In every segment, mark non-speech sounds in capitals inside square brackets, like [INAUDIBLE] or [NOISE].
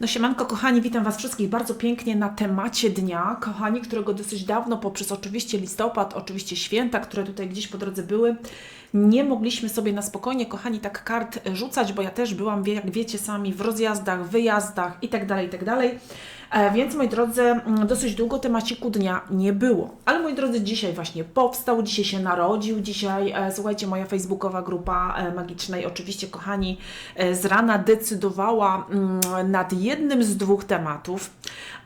No siemanko kochani, witam Was wszystkich bardzo pięknie na temacie dnia, kochani, którego dosyć dawno poprzez oczywiście listopad, oczywiście święta, które tutaj gdzieś po drodze były, nie mogliśmy sobie na spokojnie, kochani, tak kart rzucać, bo ja też byłam, jak wiecie sami, w rozjazdach, wyjazdach i tak E, Więc moi drodzy, mm, dosyć długo temaciku dnia nie było. Ale moi drodzy, dzisiaj właśnie powstał, dzisiaj się narodził, dzisiaj, e, słuchajcie, moja facebookowa grupa e, magicznej, oczywiście kochani, z rana decydowała mm, nad jednym z dwóch tematów,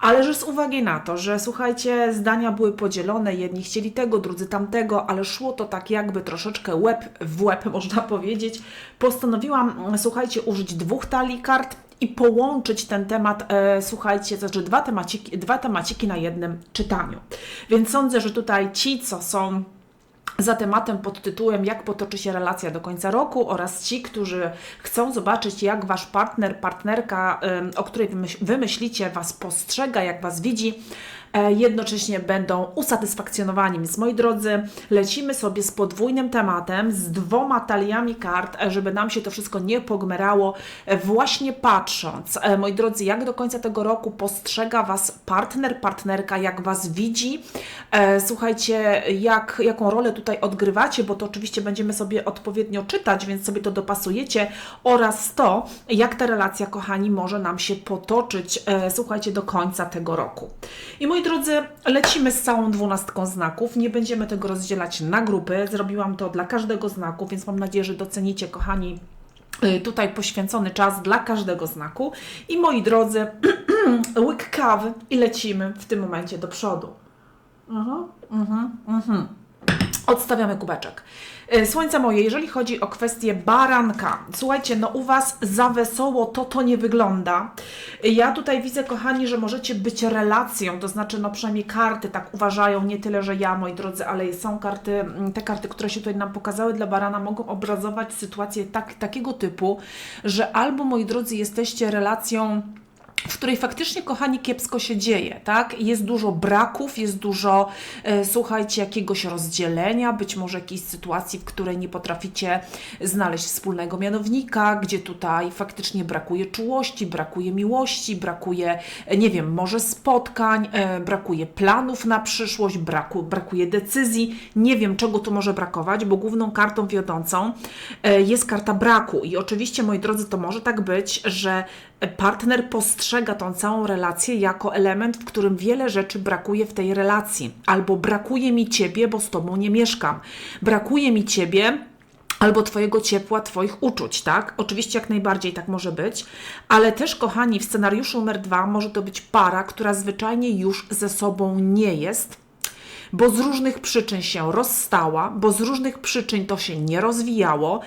ale że z uwagi na to, że słuchajcie, zdania były podzielone, jedni chcieli tego, drudzy tamtego, ale szło to tak jakby troszeczkę łeb w łeb, [LAUGHS] można powiedzieć, postanowiłam, mm, słuchajcie, użyć dwóch talii kart i połączyć ten temat, e, słuchajcie, znaczy dwa temaciki, dwa temaciki na jednym czytaniu. Więc sądzę, że tutaj ci, co są za tematem pod tytułem Jak potoczy się relacja do końca roku oraz ci, którzy chcą zobaczyć, jak wasz partner, partnerka, o której wymyś- wymyślicie, was postrzega, jak was widzi, jednocześnie będą usatysfakcjonowani. Więc moi drodzy, lecimy sobie z podwójnym tematem, z dwoma taliami kart, e, żeby nam się to wszystko nie pogmerało, e, właśnie patrząc, e, moi drodzy, jak do końca tego roku postrzega was partner, partnerka, jak was widzi. E, Słuchajcie, jak, jaką rolę tutaj odgrywacie, bo to oczywiście będziemy sobie odpowiednio czytać, więc sobie to dopasujecie, oraz to, jak ta relacja, kochani, może nam się potoczyć, e, słuchajcie, do końca tego roku. I moi drodzy, lecimy z całą dwunastką znaków. Nie będziemy tego rozdzielać na grupy. Zrobiłam to dla każdego znaku, więc mam nadzieję, że docenicie, kochani, y, tutaj poświęcony czas dla każdego znaku. I moi drodzy, [CLEARS THROAT] łyk kawy i lecimy w tym momencie do przodu. Mhm, mhm, mhm. Odstawiamy kubeczek. E, Słońce moje, jeżeli chodzi o kwestię baranka, słuchajcie, no u Was za wesoło to to nie wygląda. Ja tutaj widzę, kochani, że możecie być relacją, to znaczy, no przynajmniej karty tak uważają, nie tyle, że ja, moi drodzy, ale są karty, mm, te karty, które się tutaj nam pokazały dla barana, mogą obrazować sytuację tak, takiego typu, że albo, moi drodzy, jesteście relacją w której faktycznie, kochani, kiepsko się dzieje, tak? Jest dużo braków, jest dużo, e, słuchajcie, jakiegoś rozdzielenia, być może jakiejś sytuacji, w której nie potraficie znaleźć wspólnego mianownika, gdzie tutaj faktycznie brakuje czułości, brakuje miłości, brakuje, e, nie wiem, może spotkań, e, brakuje planów na przyszłość, braku, brakuje decyzji. Nie wiem, czego tu może brakować, bo główną kartą wiodącą e, jest karta braku. I oczywiście, moi drodzy, to może tak być, że partner postrzega tą całą relację jako element, w którym wiele rzeczy brakuje w tej relacji. Albo brakuje mi ciebie, bo z tobą nie mieszkam. Brakuje mi ciebie, albo Twojego ciepła, Twoich uczuć, tak? Oczywiście jak najbardziej tak może być, ale też, kochani, w scenariuszu numer dwa może to być para, która zwyczajnie już ze sobą nie jest, bo z różnych przyczyn się rozstała, bo z różnych przyczyn to się nie rozwijało.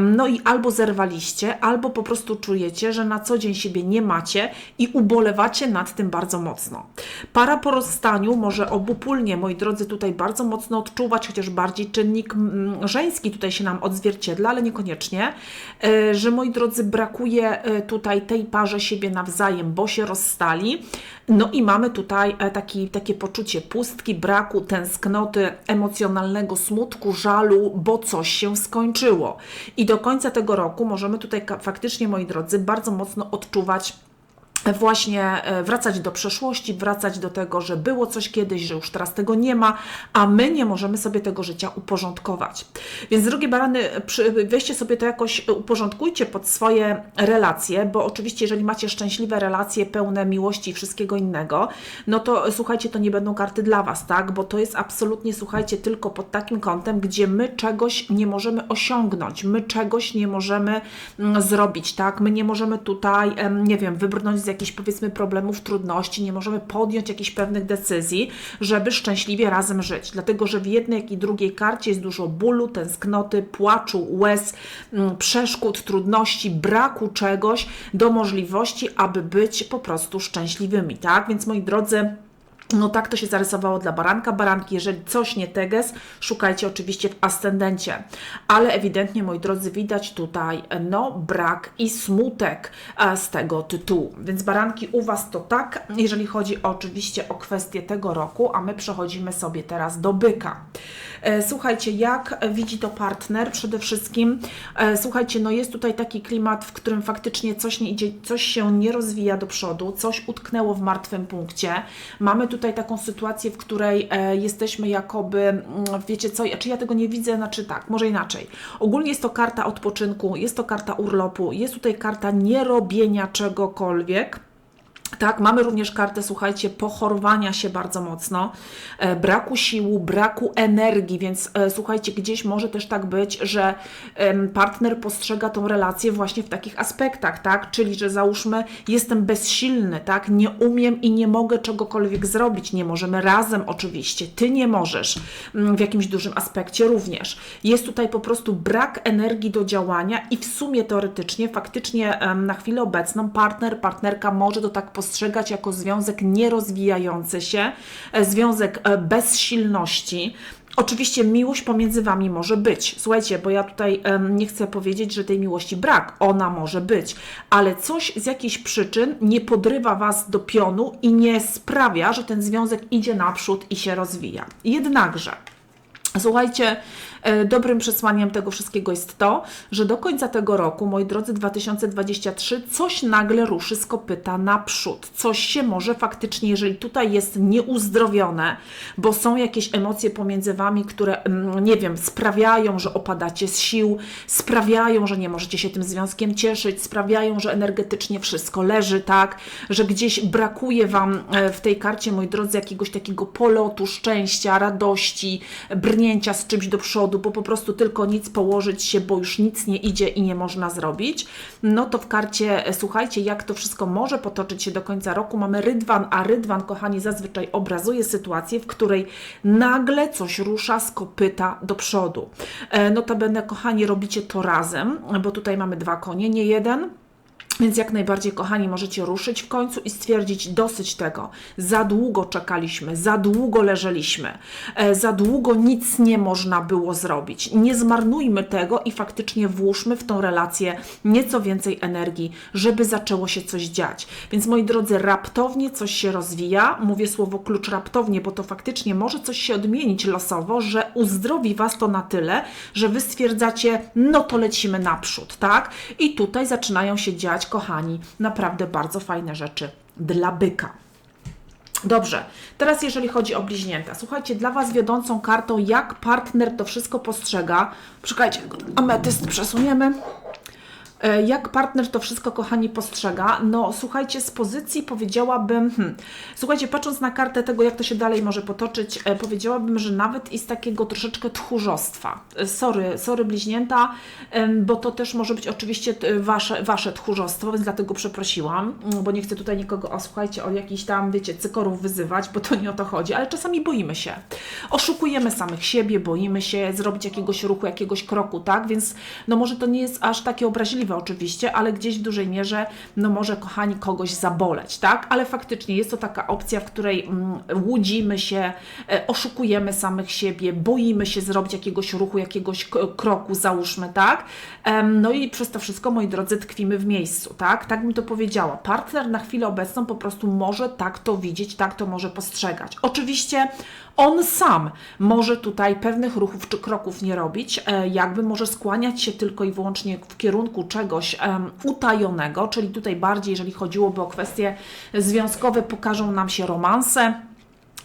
No i albo zerwaliście, albo po prostu czujecie, że na co dzień siebie nie macie i ubolewacie nad tym bardzo mocno. Para po rozstaniu może obopólnie, moi drodzy, tutaj bardzo mocno odczuwać, chociaż bardziej czynnik żeński tutaj się nam odzwierciedla, ale niekoniecznie, e, że moi drodzy, brakuje e, tutaj tej parze siebie nawzajem, bo się rozstali. No i mamy tutaj e, taki, takie poczucie pustki, braku, tęsknoty, emocjonalnego smutku, żalu, bo coś się skończyło. I do końca tego roku możemy tutaj faktycznie, moi drodzy, bardzo mocno odczuwać właśnie e, wracać do przeszłości, wracać do tego, że było coś kiedyś, że już teraz tego nie ma, a my nie możemy sobie tego życia uporządkować. Więc drogie barany, weźcie sobie to jakoś, e, uporządkujcie pod swoje relacje, bo oczywiście jeżeli macie szczęśliwe relacje, pełne miłości i wszystkiego innego, no to e, słuchajcie, to nie będą karty dla Was, tak? Bo to jest absolutnie, słuchajcie, tylko pod takim kątem, gdzie my czegoś nie możemy osiągnąć, my czegoś nie możemy mm, zrobić, tak? My nie możemy tutaj, nie wiem, wybrnąć z jakichś powiedzmy problemów, trudności, nie możemy podjąć jakichś pewnych decyzji, żeby szczęśliwie razem żyć. Dlatego, że w jednej, jak i drugiej karcie jest dużo bólu, tęsknoty, płaczu, łez, mm, przeszkód, trudności, braku czegoś do możliwości, aby być po prostu szczęśliwymi, tak? Więc moi drodzy, no tak to się zarysowało dla baranka. Baranki, jeżeli coś nie teges, szukajcie oczywiście w ascendencie. Ale ewidentnie, moi drodzy, widać tutaj no brak i smutek e, z tego tytułu. Więc baranki u Was to tak, jeżeli chodzi oczywiście o kwestię tego roku, a my przechodzimy sobie teraz do byka. E, Słuchajcie, jak widzi to partner przede wszystkim? E, Słuchajcie, no jest tutaj taki klimat, w którym faktycznie coś nie idzie, coś się nie rozwija do przodu, coś utknęło w martwym punkcie. Mamy tutaj taką sytuację, w której e, jesteśmy jakoby, mm, wiecie co, czy ja tego nie widzę, znaczy tak, może inaczej. Ogólnie jest to karta odpoczynku, jest to karta urlopu, jest tutaj karta nierobienia czegokolwiek. Tak, mamy również kartę, słuchajcie, pochorowania się bardzo mocno, e, braku sił, braku energii, więc e, słuchajcie, gdzieś może też tak być, że partner postrzega tą relację właśnie w takich aspektach, tak? Czyli, że załóżmy, jestem bezsilny, tak? Nie umiem i nie mogę czegokolwiek zrobić. Nie możemy razem, oczywiście. Ty nie możesz mm, w jakimś dużym aspekcie również. Jest tutaj po prostu brak energii do działania i w sumie teoretycznie, faktycznie na chwilę obecną partner, partnerka może to tak postrzegać jako związek nierozwijający się, e, związek e, bezsilności. Oczywiście miłość pomiędzy Wami może być. Słuchajcie, bo ja tutaj em, nie chcę powiedzieć, że tej miłości brak. Ona może być, ale coś z jakichś przyczyn nie podrywa Was do pionu i nie sprawia, że ten związek idzie naprzód i się rozwija. Jednakże, Słuchajcie, dobrym przesłaniem tego wszystkiego jest to, że do końca tego roku, moi drodzy, 2023, coś nagle ruszy z kopyta naprzód. Coś się może faktycznie, jeżeli tutaj jest nieuzdrowione, bo są jakieś emocje pomiędzy Wami, które, mm, nie wiem, sprawiają, że opadacie z sił, sprawiają, że nie możecie się tym związkiem cieszyć, sprawiają, że energetycznie wszystko leży, tak, że gdzieś brakuje Wam e, w tej karcie, moi drodzy, jakiegoś takiego polotu, szczęścia, radości, brnięcia z czymś do przodu, bo po prostu tylko nic położyć się, bo już nic nie idzie i nie można zrobić, no to w karcie, e, słuchajcie, jak to wszystko może potoczyć się do końca roku, mamy rydwan, a rydwan, kochani, zazwyczaj obrazuje sytuację, w której nagle coś rusza z kopyta do przodu. E, Notabene, kochani, robicie to razem, bo tutaj mamy dwa konie, nie jeden. Więc jak najbardziej, kochani, możecie ruszyć w końcu i stwierdzić dosyć tego. Za długo czekaliśmy, za długo leżeliśmy, e, za długo nic nie można było zrobić. Nie zmarnujmy tego i faktycznie włóżmy w tą relację nieco więcej energii, żeby zaczęło się coś dziać. Więc moi drodzy, raptownie coś się rozwija. Mówię słowo klucz raptownie, bo to faktycznie może coś się odmienić losowo, że uzdrowi Was to na tyle, że Wy stwierdzacie, no to lecimy naprzód, tak? I tutaj zaczynają się dziać kochani, naprawdę bardzo fajne rzeczy dla byka. Dobrze, teraz jeżeli chodzi o bliźnięta. Słuchajcie, dla Was wiodącą kartą, jak partner to wszystko postrzega. Czekajcie, ametyst przesuniemy. E, Jak partner to wszystko, kochani, postrzega? No, słuchajcie, z pozycji powiedziałabym, hmm, słuchajcie, patrząc na kartę tego, jak to się dalej może potoczyć, e, powiedziałabym, że nawet i z takiego troszeczkę tchórzostwa. E, Sorry, sorry bliźnięta, bo to też może być oczywiście wasze, wasze tchórzostwo, więc dlatego przeprosiłam, mm, bo nie chcę tutaj nikogo, o słuchajcie, o jakiś tam, wiecie, cykorów wyzywać, bo to nie o to chodzi, ale czasami boimy się. Oszukujemy samych siebie, boimy się zrobić jakiegoś ruchu, jakiegoś kroku, tak? Więc no może to nie jest aż takie obraźliwe oczywiście, ale gdzieś w dużej mierze no może kochani kogoś zaboleć, tak? Ale faktycznie jest to taka opcja, w której mm, łudzimy się, e, oszukujemy samych siebie, boimy się zrobić jakiegoś ruchu, jakiegoś kroku, załóżmy, tak? No i przez to wszystko, moi drodzy, tkwimy w miejscu, tak? Tak bym to powiedziała. Partner na chwilę obecną po prostu może tak to widzieć, tak to może postrzegać. Oczywiście on sam może tutaj pewnych ruchów czy kroków nie robić, e, jakby może skłaniać się tylko i wyłącznie w kierunku czegoś utajonego, czyli tutaj bardziej, jeżeli chodziłoby o kwestie związkowe, pokażą nam się romanse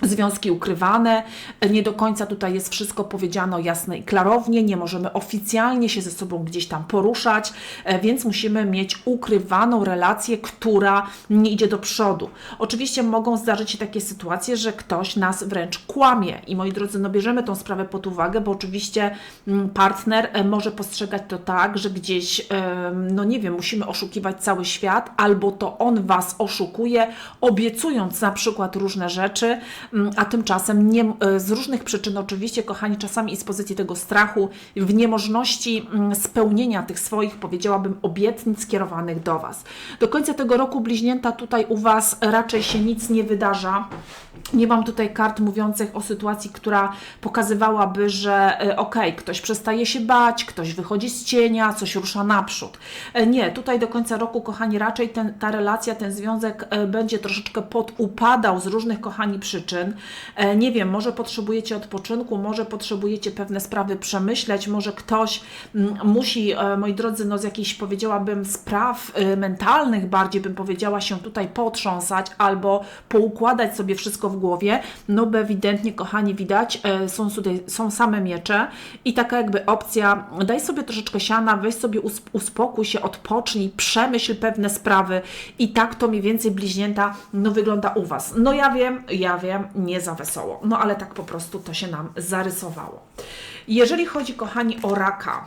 związki ukrywane, nie do końca tutaj jest wszystko powiedziano jasno i klarownie, nie możemy oficjalnie się ze sobą gdzieś tam poruszać, e, więc musimy mieć ukrywaną relację, która nie idzie do przodu. Oczywiście mogą zdarzyć się takie sytuacje, że ktoś nas wręcz kłamie. I moi drodzy, no bierzemy tą sprawę pod uwagę, bo oczywiście mm, partner e, może postrzegać to tak, że gdzieś, no nie wiem, musimy oszukiwać cały świat, albo to on Was oszukuje, obiecując na przykład różne rzeczy, a tymczasem nie, e, z różnych przyczyn, oczywiście, kochani, czasami i z pozycji tego strachu, w niemożności mm, spełnienia tych swoich, powiedziałabym, obietnic skierowanych do Was. Do końca tego roku bliźnięta tutaj u Was raczej się nic nie wydarza. Nie mam tutaj kart mówiących o sytuacji, która pokazywałaby, że e, okej, ktoś przestaje się bać, ktoś wychodzi z cienia, coś rusza naprzód. E, Nie, tutaj do końca roku, kochani, raczej ten, ta relacja, ten związek e, będzie troszeczkę podupadał z różnych, kochani, przyczyn. Przyczyn. E, nie wiem, może potrzebujecie odpoczynku, może potrzebujecie pewne sprawy przemyśleć, może ktoś mm, musi, e, moi drodzy, no z jakichś powiedziałabym spraw e, mentalnych bardziej bym powiedziała się tutaj potrząsać albo poukładać sobie wszystko w głowie, no bo ewidentnie, kochani, widać, są tutaj, są same miecze i taka jakby opcja, daj sobie troszeczkę siana, weź sobie us- uspokój się, odpocznij, przemyśl pewne sprawy i tak to mniej więcej bliźnięta no wygląda u Was. No ja wiem, ja wiem, nie za wesoło, no ale tak po prostu to się nam zarysowało. Jeżeli chodzi, kochani, o raka,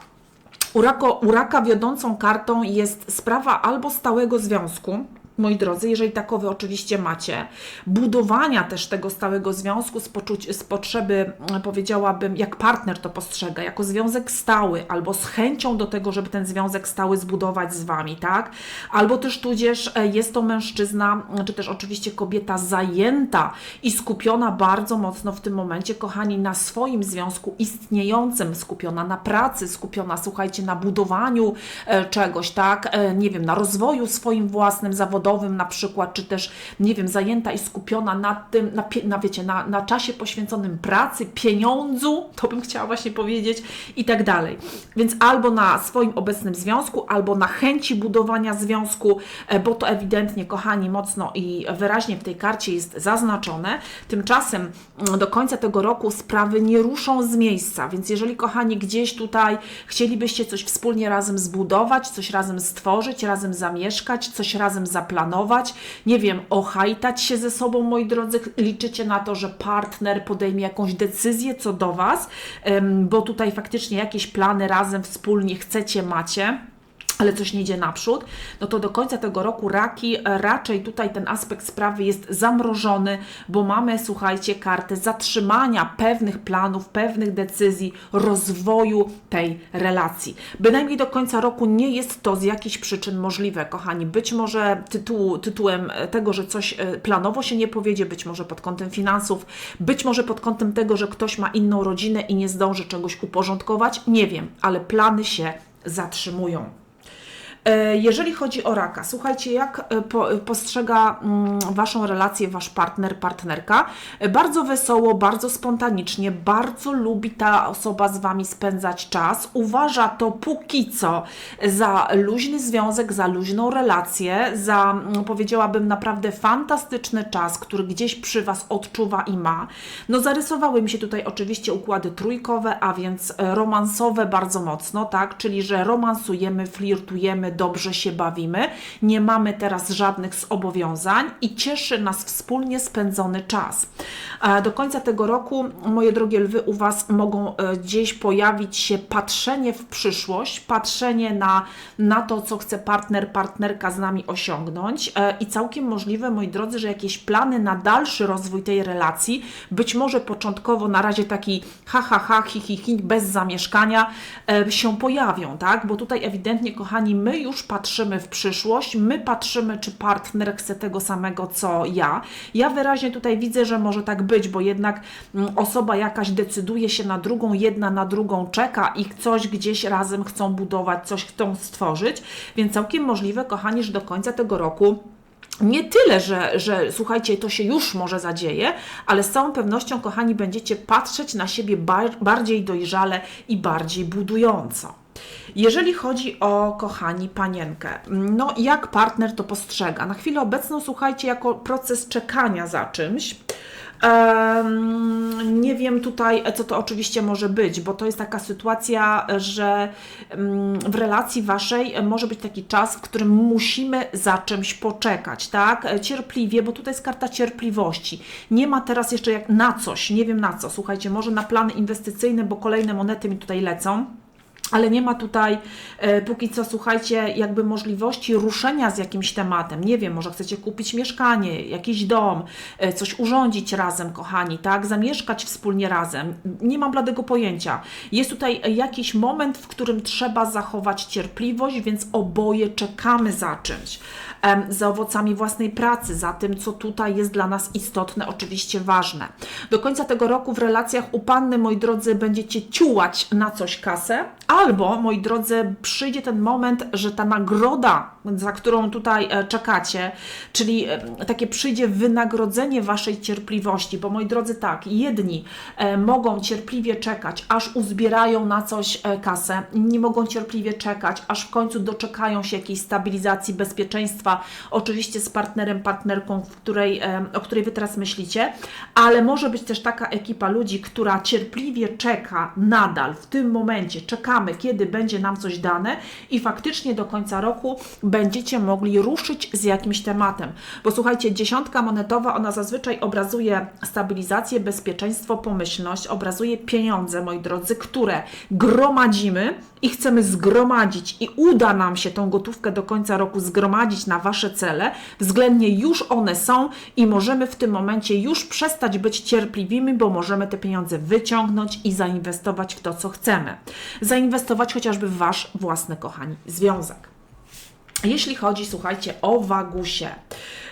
u, raka wiodącą kartą jest sprawa albo stałego związku, moi drodzy, jeżeli takowy oczywiście macie, budowania też tego stałego związku z, poczuć, z potrzeby, mm, powiedziałabym, jak partner to postrzega, jako związek stały, albo z chęcią do tego, żeby ten związek stały zbudować z Wami, tak? Albo też tudzież e, jest to mężczyzna, czy też oczywiście kobieta zajęta i skupiona bardzo mocno w tym momencie, kochani, na swoim związku istniejącym, skupiona na pracy, skupiona, słuchajcie, na budowaniu e, czegoś, tak? E, nie wiem, na rozwoju swoim własnym, zawodowym na przykład, czy też, nie wiem, zajęta i skupiona na tym, na, na wiecie, na, na czasie poświęconym pracy, pieniądzu, to bym chciała właśnie powiedzieć, i tak dalej. Więc albo na swoim obecnym związku, albo na chęci budowania związku, e, bo to ewidentnie, kochani, mocno i wyraźnie w tej karcie jest zaznaczone. Tymczasem mm, do końca tego roku sprawy nie ruszą z miejsca, więc jeżeli, kochani, gdzieś tutaj chcielibyście coś wspólnie razem zbudować, coś razem stworzyć, razem zamieszkać, coś razem zaplanować, nie wiem, ochajtać się ze sobą, moi drodzy, liczycie na to, że partner podejmie jakąś decyzję co do Was, bo tutaj faktycznie jakieś plany razem wspólnie chcecie, macie ale coś nie idzie naprzód, no to do końca tego roku raki raczej tutaj ten aspekt sprawy jest zamrożony, bo mamy, słuchajcie, kartę zatrzymania pewnych planów, pewnych decyzji, rozwoju tej relacji. Bynajmniej do końca roku nie jest to z jakichś przyczyn możliwe, kochani. Być może tytuł, tytułem e, tego, że coś e, planowo się nie powiedzie, być może pod kątem finansów, być może pod kątem tego, że ktoś ma inną rodzinę i nie zdąży czegoś uporządkować, nie wiem, ale plany się zatrzymują. E, Jeżeli chodzi o raka, słuchajcie, jak e, po, postrzega mm, Waszą relację Wasz partner, partnerka? E, Bardzo wesoło, bardzo spontanicznie, bardzo lubi ta osoba z Wami spędzać czas. Uważa to póki co za luźny związek, za luźną relację, za mm, powiedziałabym naprawdę fantastyczny czas, który gdzieś przy Was odczuwa i ma. No zarysowały mi się tutaj oczywiście układy trójkowe, a więc e, romansowe bardzo mocno, tak? Czyli, że romansujemy, flirtujemy, dobrze się bawimy, nie mamy teraz żadnych zobowiązań i cieszy nas wspólnie spędzony czas. Do końca tego roku, moje drogie lwy, u Was mogą e, gdzieś pojawić się patrzenie w przyszłość, patrzenie na, na to, co chce partner, partnerka z nami osiągnąć E, i całkiem możliwe, moi drodzy, że jakieś plany na dalszy rozwój tej relacji, być może początkowo na razie taki ha, ha, ha, hi, hi, hi, bez zamieszkania e, się pojawią, tak? Bo tutaj ewidentnie, kochani, my już patrzymy w przyszłość, my patrzymy, czy partner chce tego samego, co ja. Ja wyraźnie tutaj widzę, że może tak być, bo jednak mm, osoba jakaś decyduje się na drugą, jedna na drugą czeka i coś gdzieś razem chcą budować, coś chcą stworzyć, więc całkiem możliwe, kochani, że do końca tego roku nie tyle, że, że słuchajcie, to się już może zadzieje, ale z całą pewnością, kochani, będziecie patrzeć na siebie bar bardziej dojrzale i bardziej budująco. Jeżeli chodzi o, kochani, panienkę, no jak partner to postrzega? Na chwilę obecną, słuchajcie, jako proces czekania za czymś. Em, nie wiem tutaj, co to oczywiście może być, bo to jest taka sytuacja, że em, w relacji waszej może być taki czas, w którym musimy za czymś poczekać, tak? Cierpliwie, bo tutaj jest karta cierpliwości. Nie ma teraz jeszcze jak na coś, nie wiem na co. Słuchajcie, może na plany inwestycyjne, bo kolejne monety mi tutaj lecą. Ale nie ma tutaj e, póki co, słuchajcie, jakby możliwości ruszenia z jakimś tematem. Nie wiem, może chcecie kupić mieszkanie, jakiś dom, e, coś urządzić razem, kochani, tak? Zamieszkać wspólnie razem. Nie mam bladego pojęcia. Jest tutaj jakiś moment, w którym trzeba zachować cierpliwość, więc oboje czekamy za czymś. Za owocami własnej pracy, za tym, co tutaj jest dla nas istotne, oczywiście ważne. Do końca tego roku w relacjach u panny, moi drodzy, będziecie ciułać na coś kasę, Albo, moi drodzy, przyjdzie ten moment, że ta nagroda, za którą tutaj e, czekacie, czyli e, takie przyjdzie wynagrodzenie waszej cierpliwości, bo moi drodzy, tak, jedni e, mogą cierpliwie czekać, aż uzbierają na coś kasę, inni mogą cierpliwie czekać, aż w końcu doczekają się jakiejś stabilizacji, bezpieczeństwa, oczywiście z partnerem, partnerką, w której, o której wy teraz myślicie, ale może być też taka ekipa ludzi, która cierpliwie czeka nadal w tym momencie, czekamy, kiedy będzie nam coś dane i faktycznie do końca roku będziecie mogli ruszyć z jakimś tematem. Bo słuchajcie, dziesiątka monetowa, ona zazwyczaj obrazuje stabilizację, bezpieczeństwo, pomyślność, obrazuje pieniądze, moi drodzy, które gromadzimy i chcemy zgromadzić i uda nam się tą gotówkę do końca roku zgromadzić na Wasze cele, względnie już one są i możemy w tym momencie już przestać być cierpliwymi, bo możemy te pieniądze wyciągnąć i zainwestować w to, co chcemy. Zainwestować chociażby w Wasz własny, kochani, związek. Jeśli chodzi, słuchajcie, o Wagusie.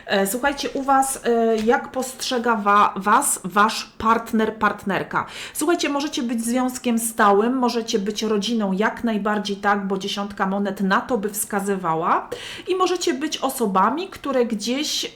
E, Słuchajcie, u Was, e, jak postrzega wa, Was Wasz partner, partnerka? Słuchajcie, możecie być związkiem stałym, możecie być rodziną jak najbardziej tak, bo dziesiątka monet na to by wskazywała. I możecie być osobami, które gdzieś,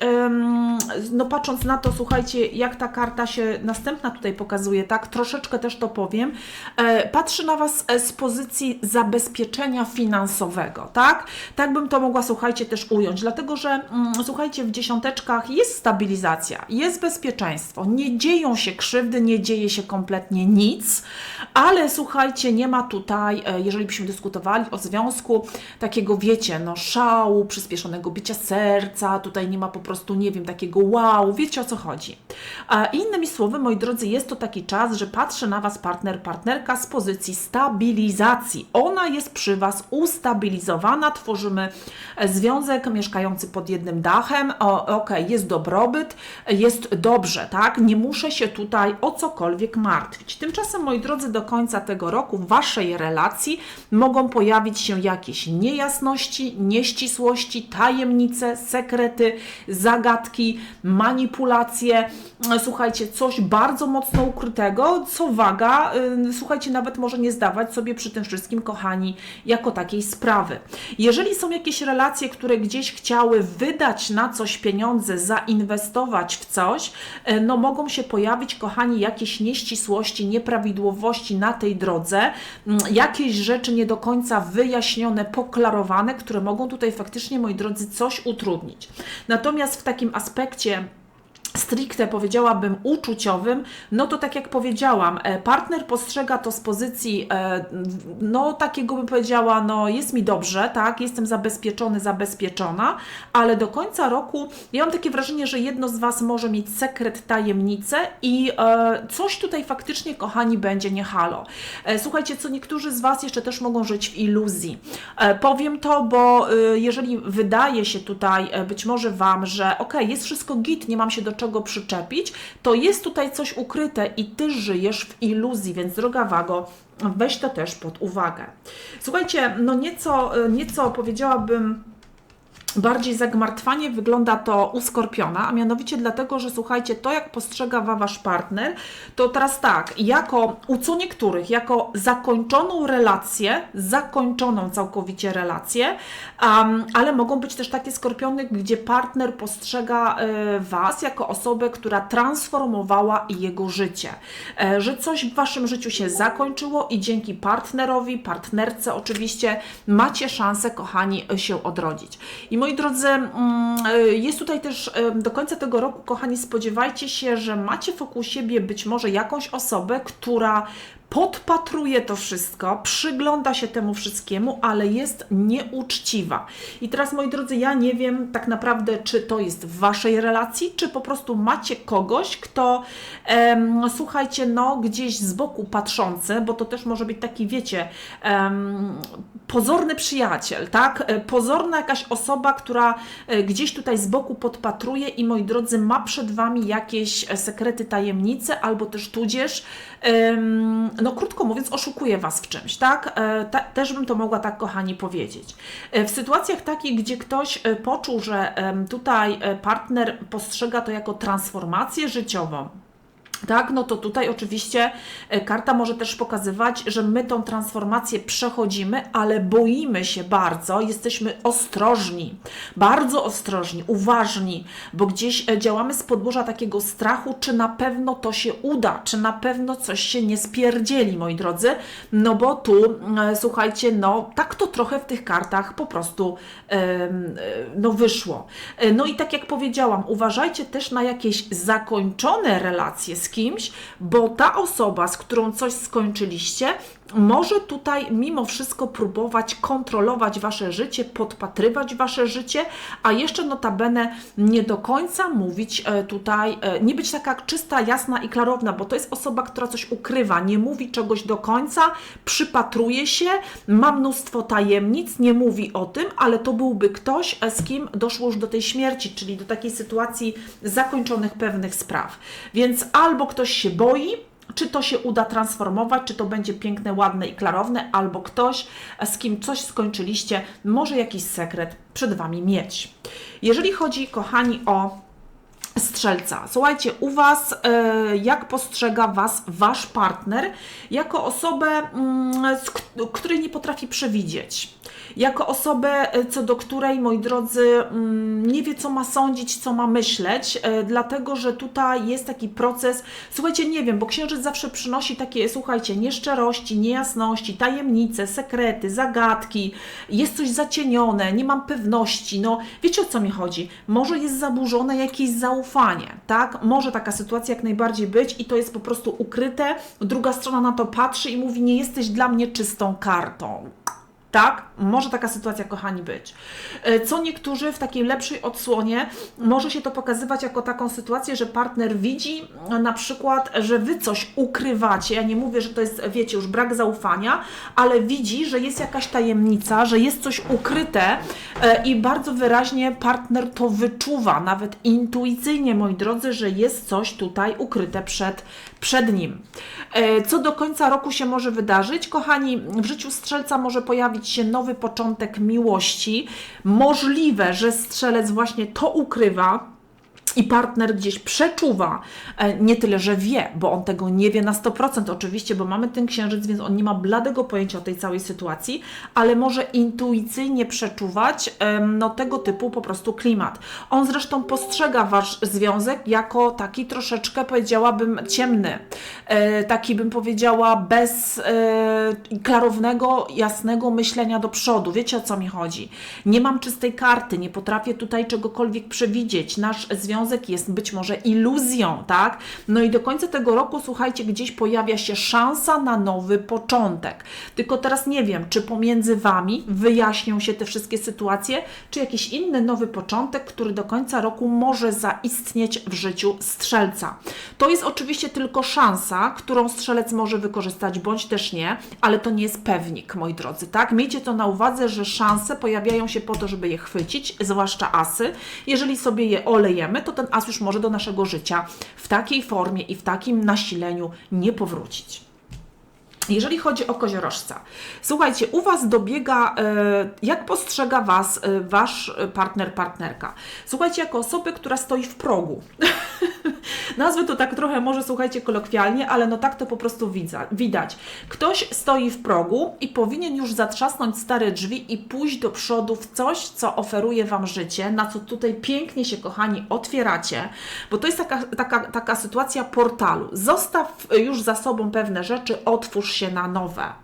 no patrząc na to, słuchajcie, jak ta karta się następna tutaj pokazuje, tak, troszeczkę też to powiem, e, patrzy na Was z pozycji zabezpieczenia finansowego, tak? Tak bym to mogła, słuchajcie, też ująć, dlatego że, mm, słuchajcie, w dziesiąteczkach jest stabilizacja, jest bezpieczeństwo, nie dzieją się krzywdy, nie dzieje się kompletnie nic, ale słuchajcie, nie ma tutaj, e, jeżeli byśmy dyskutowali o związku, takiego, wiecie, no szału, przyspieszonego bicia serca, tutaj nie ma po prostu, nie wiem, takiego wow, wiecie o co chodzi. Innymi słowy, moi drodzy, jest to taki czas, że patrzy na Was partner, partnerka z pozycji stabilizacji. Ona jest przy Was ustabilizowana, tworzymy e, związek mieszkający pod jednym dachem, o, okej, jest dobrobyt, jest dobrze, tak? Nie muszę się tutaj o cokolwiek martwić. Tymczasem, moi drodzy, do końca tego roku w Waszej relacji mogą pojawić się jakieś niejasności, nieścisłości, tajemnice, sekrety, zagadki, manipulacje. Słuchajcie, coś bardzo mocno ukrytego, co waga, y, słuchajcie, nawet może nie zdawać sobie przy tym wszystkim, kochani, jako takiej sprawy. Jeżeli są jakieś relacje, które gdzieś chciały wydać na coś pieniądze, zainwestować w coś, e, no mogą się pojawić, kochani, jakieś nieścisłości, nieprawidłowości na tej drodze, mm, jakieś rzeczy nie do końca wyjaśnione, poklarowane, które mogą tutaj faktycznie, moi drodzy, coś utrudnić. Natomiast w takim aspekcie stricte powiedziałabym uczuciowym, no to tak jak powiedziałam, e, partner postrzega to z pozycji, e, no takiego bym powiedziała, no jest mi dobrze, tak, jestem zabezpieczony, zabezpieczona, ale do końca roku ja mam takie wrażenie, że jedno z Was może mieć sekret, tajemnicę i e, coś tutaj faktycznie, kochani, będzie nie halo. Słuchajcie, co niektórzy z Was jeszcze też mogą żyć w iluzji. Powiem to, bo jeżeli wydaje się tutaj być może Wam, że ok, jest wszystko git, nie mam się do czego przyczepić, to jest tutaj coś ukryte i Ty żyjesz w iluzji, więc droga Wago, weź to też pod uwagę. Słuchajcie, no nieco, nieco powiedziałabym bardziej zagmartwanie wygląda to u Skorpiona, a mianowicie dlatego, że słuchajcie, to jak postrzega wa wasz partner, to teraz tak, jako u co niektórych, jako zakończoną relację, zakończoną całkowicie relację, um, ale mogą być też takie Skorpiony, gdzie partner postrzega e, was jako osobę, która transformowała jego życie, e, że coś w waszym życiu się zakończyło i dzięki partnerowi, partnerce oczywiście macie szansę, kochani, się odrodzić. I moi drodzy, mm, y, jest tutaj też y, do końca tego roku, kochani, spodziewajcie się, że macie wokół siebie być może jakąś osobę, która podpatruje to wszystko, przygląda się temu wszystkiemu, ale jest nieuczciwa. I teraz, moi drodzy, ja nie wiem tak naprawdę, czy to jest w waszej relacji, czy po prostu macie kogoś, kto, em, słuchajcie, no gdzieś z boku patrzący, bo to też może być taki, wiecie, em, pozorny przyjaciel, tak? E, Pozorna jakaś osoba, która e, gdzieś tutaj z boku podpatruje i, moi drodzy, ma przed wami jakieś e, sekrety, tajemnice, albo też tudzież, no krótko mówiąc, oszukuje Was w czymś, tak? E, ta, też bym to mogła tak, kochani, powiedzieć. E, w sytuacjach takich, gdzie ktoś e, poczuł, że tutaj partner postrzega to jako transformację życiową, tak, no to tutaj oczywiście e, karta może też pokazywać, że my tą transformację przechodzimy, ale boimy się bardzo, jesteśmy ostrożni, bardzo ostrożni, uważni, bo gdzieś e, działamy z podłoża takiego strachu, czy na pewno to się uda, czy na pewno coś się nie spierdzieli, moi drodzy, no bo tu, e, słuchajcie, no tak to trochę w tych kartach po prostu no wyszło. No i tak jak powiedziałam, uważajcie też na jakieś zakończone relacje z kimś, bo ta osoba, z którą coś skończyliście, może tutaj mimo wszystko próbować kontrolować wasze życie, podpatrywać wasze życie, a jeszcze notabene nie do końca mówić e, tutaj, e, nie być taka czysta, jasna i klarowna, bo to jest osoba, która coś ukrywa, nie mówi czegoś do końca, przypatruje się, ma mnóstwo tajemnic, nie mówi o tym, ale to byłby ktoś, e, z kim doszło już do tej śmierci, czyli do takiej sytuacji zakończonych pewnych spraw. Więc albo ktoś się boi, czy to się uda transformować, czy to będzie piękne, ładne i klarowne, albo ktoś, z kim coś skończyliście, może jakiś sekret przed Wami mieć. Jeżeli chodzi, kochani, o strzelca. Słuchajcie, u Was, e, jak postrzega Was Wasz partner jako osobę, mm, której nie potrafi przewidzieć jako osobę, e, co do której, moi drodzy, mm, nie wie, co ma sądzić, co ma myśleć, e, dlatego że tutaj jest taki proces. Słuchajcie, nie wiem, bo księżyc zawsze przynosi takie, słuchajcie, nieszczerości, niejasności, tajemnice, sekrety, zagadki, jest coś zacienione, nie mam pewności. No, wiecie o co mi chodzi? Może jest zaburzone jakieś zaufanie, tak? Może taka sytuacja jak najbardziej być i to jest po prostu ukryte. Druga strona na to patrzy i mówi: Nie jesteś dla mnie czystą kartą. Tak, może taka sytuacja, kochani, być. E, co niektórzy w takiej lepszej odsłonie może się to pokazywać jako taką sytuację, że partner widzi na przykład, że wy coś ukrywacie. Ja nie mówię, że to jest, wiecie, już brak zaufania, ale widzi, że jest jakaś tajemnica, że jest coś ukryte e, i bardzo wyraźnie partner to wyczuwa, nawet intuicyjnie, moi drodzy, że jest coś tutaj ukryte przed, przed nim. E, co do końca roku się może wydarzyć? Kochani, w życiu strzelca może pojawić się nowy początek miłości. Możliwe, że strzelec właśnie to ukrywa, i partner gdzieś przeczuwa, e, nie tyle, że wie, bo on tego nie wie na 100% oczywiście, bo mamy ten księżyc, więc on nie ma bladego pojęcia o tej całej sytuacji, ale może intuicyjnie przeczuwać no, tego typu po prostu klimat. On zresztą postrzega Wasz związek jako taki troszeczkę, powiedziałabym, ciemny, e, taki bym powiedziała bez e, klarownego, jasnego myślenia do przodu. Wiecie o co mi chodzi? Nie mam czystej karty, nie potrafię tutaj czegokolwiek przewidzieć. Nasz związek związek jest być może iluzją, tak? No i do końca tego roku, słuchajcie, gdzieś pojawia się szansa na nowy początek. Tylko teraz nie wiem, czy pomiędzy Wami wyjaśnią się te wszystkie sytuacje, czy jakiś inny nowy początek, który do końca roku może zaistnieć w życiu strzelca. To jest oczywiście tylko szansa, którą strzelec może wykorzystać, bądź też nie, ale to nie jest pewnik, moi drodzy, tak? Miejcie to na uwadze, że szanse pojawiają się po to, żeby je chwycić, zwłaszcza asy. Jeżeli sobie je olejemy, to to ten as już może do naszego życia w takiej formie i w takim nasileniu nie powrócić. Jeżeli chodzi o koziorożca, słuchajcie, u Was dobiega, e, jak postrzega Was e, Wasz partner, partnerka? Słuchajcie, jako osoby, która stoi w progu. [LAUGHS] Nazwę to tak trochę może, słuchajcie, kolokwialnie, ale no tak to po prostu widać. Ktoś stoi w progu i powinien już zatrzasnąć stare drzwi i pójść do przodu w coś, co oferuje Wam życie, na co tutaj pięknie się, kochani, otwieracie, bo to jest taka, taka, taka sytuacja portalu. Zostaw już za sobą pewne rzeczy, otwórz się na nowe.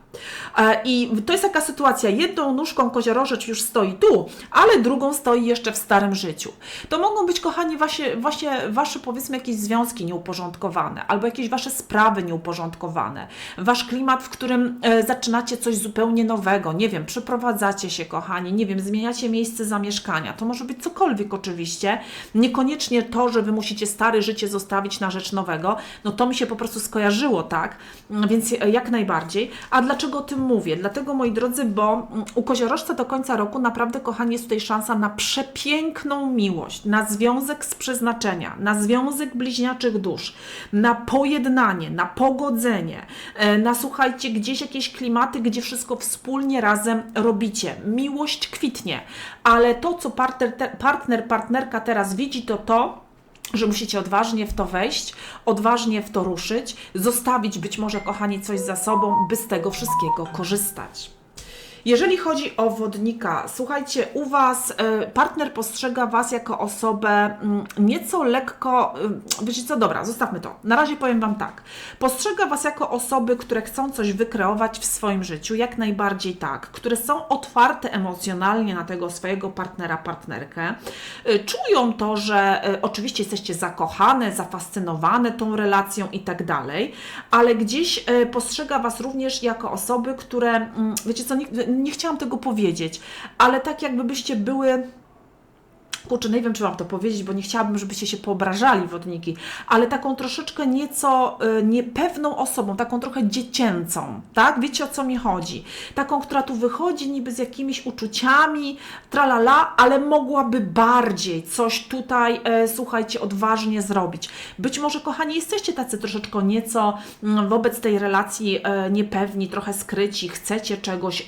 E, I to jest taka sytuacja, jedną nóżką koziorożec już stoi tu, ale drugą stoi jeszcze w starym życiu. To mogą być, kochani, właśnie, właśnie Wasze, powiedzmy, jakieś związki nieuporządkowane, albo jakieś Wasze sprawy nieuporządkowane. Wasz klimat, w którym e, zaczynacie coś zupełnie nowego, nie wiem, przeprowadzacie się, kochani, nie wiem, zmieniacie miejsce zamieszkania. To może być cokolwiek oczywiście, niekoniecznie to, że Wy musicie stare życie zostawić na rzecz nowego, no to mi się po prostu skojarzyło, tak? Więc jak najbardziej. A dlaczego Dlaczego o tym mówię? Dlatego, moi drodzy, bo u koziorożca do końca roku naprawdę, kochani, jest tutaj szansa na przepiękną miłość, na związek z przeznaczenia, na związek bliźniaczych dusz, na pojednanie, na pogodzenie, e, na słuchajcie, gdzieś jakieś klimaty, gdzie wszystko wspólnie razem robicie. Miłość kwitnie, ale to, co partner, partner partnerka teraz widzi, to to, że musicie odważnie w to wejść, odważnie w to ruszyć, zostawić być może, kochani, coś za sobą, by z tego wszystkiego korzystać. Jeżeli chodzi o wodnika, słuchajcie, u Was e, partner postrzega Was jako osobę mm, nieco lekko, y, wiecie co, dobra, zostawmy to. Na razie powiem Wam tak. Postrzega Was jako osoby, które chcą coś wykreować w swoim życiu, jak najbardziej tak, które są otwarte emocjonalnie na tego swojego partnera, partnerkę. Y, Czują to, że oczywiście jesteście zakochane, zafascynowane tą relacją i tak dalej, ale gdzieś postrzega Was również jako osoby, które, mm, wiecie co, nie, chciałam tego powiedzieć, ale tak jakby byście były kurczę, nie wiem, czy Wam to powiedzieć, bo nie chciałabym, żebyście się poobrażali wodniki, ale taką troszeczkę nieco y, niepewną osobą, taką trochę dziecięcą, tak? Wiecie o co mi chodzi? Taką, która tu wychodzi niby z jakimiś uczuciami, tralala, ale mogłaby bardziej coś tutaj, e, słuchajcie, odważnie zrobić. Być może, kochani, jesteście tacy troszeczkę nieco mm, wobec tej relacji e, niepewni, trochę skryci, chcecie czegoś, e,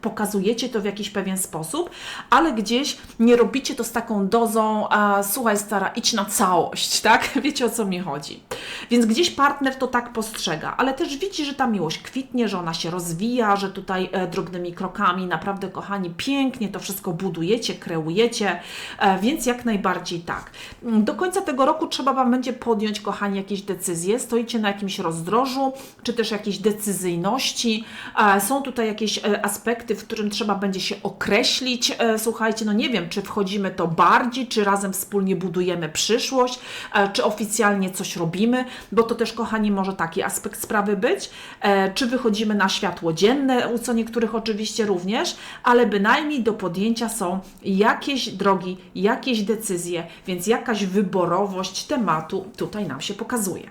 pokazujecie to w jakiś pewien sposób, ale gdzieś nie robicie to z taką dozą, a, słuchaj stara, idź na całość, [LAUGHS] tak? Wiecie o co mi chodzi. Więc gdzieś partner to tak postrzega, ale też widzi, że ta miłość kwitnie, że ona się rozwija, że tutaj e, drobnymi krokami, naprawdę kochani, pięknie to wszystko budujecie, kreujecie, e, więc jak najbardziej tak. Mm, Do końca tego roku trzeba Wam będzie podjąć, kochani, jakieś decyzje, stoicie na jakimś rozdrożu, czy też jakiejś decyzyjności, e, są tutaj jakieś e, aspekty, w którym trzeba będzie się określić, e, słuchajcie, no nie wiem, czy wchodzimy to bardziej, czy razem wspólnie budujemy przyszłość, e, czy oficjalnie coś robimy, bo to też, kochani, może taki aspekt sprawy być, e, czy wychodzimy na światło dzienne, u co niektórych oczywiście również, ale bynajmniej do podjęcia są jakieś drogi, jakieś decyzje, więc jakaś wyborowość tematu tutaj nam się pokazuje.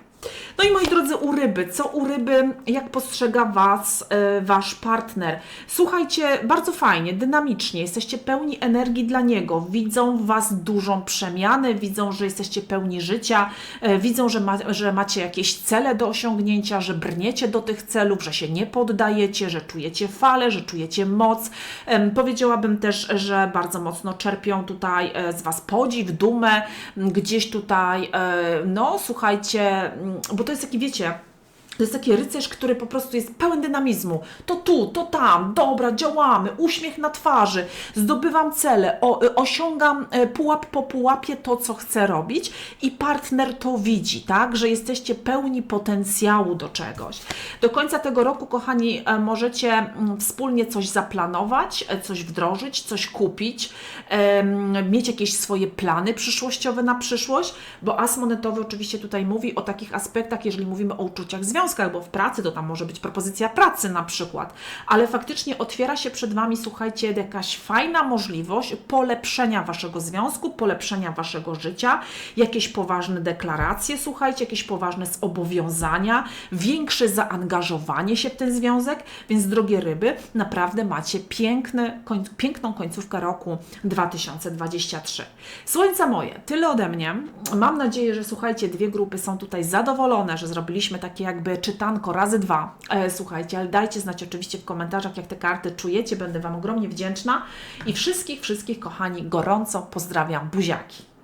No i moi drodzy, u ryby. Co u ryby, jak postrzega Was e, Wasz partner? Słuchajcie, bardzo fajnie, dynamicznie, jesteście pełni energii dla niego. Widzą w Was dużą przemianę, widzą, że jesteście pełni życia, e, widzą, że, ma, że macie jakieś cele do osiągnięcia, że brniecie do tych celów, że się nie poddajecie, że czujecie falę, że czujecie moc. Em, powiedziałabym też, że bardzo mocno czerpią tutaj e, z Was podziw, dumę, gdzieś tutaj, e, no słuchajcie, bo to jest taki, wiecie, to jest taki rycerz, który po prostu jest pełen dynamizmu. To tu, to tam, dobra, działamy, uśmiech na twarzy, zdobywam cele, o, y, osiągam e, pułap po pułapie to, co chcę robić i partner to widzi, tak, że jesteście pełni potencjału do czegoś. Do końca tego roku, kochani, e, możecie mm, wspólnie coś zaplanować, e, coś wdrożyć, coś kupić, mieć jakieś swoje plany przyszłościowe na przyszłość, bo as monetowy oczywiście tutaj mówi o takich aspektach, jeżeli mówimy o uczuciach związkach, bo w pracy to tam może być propozycja pracy na przykład, ale faktycznie otwiera się przed Wami, słuchajcie, jakaś fajna możliwość polepszenia Waszego związku, polepszenia Waszego życia, jakieś poważne deklaracje, słuchajcie, jakieś poważne zobowiązania, większe zaangażowanie się w ten związek, więc drogie ryby, naprawdę macie piękny, koń, piękną końcówkę roku 2023. Słońca moje, tyle ode mnie. Mam nadzieję, że słuchajcie, dwie grupy są tutaj zadowolone, że zrobiliśmy takie jakby czytanko razy dwa. E, słuchajcie, ale dajcie znać oczywiście w komentarzach, jak te karty czujecie, będę Wam ogromnie wdzięczna i wszystkich, wszystkich kochani gorąco pozdrawiam, buziaki.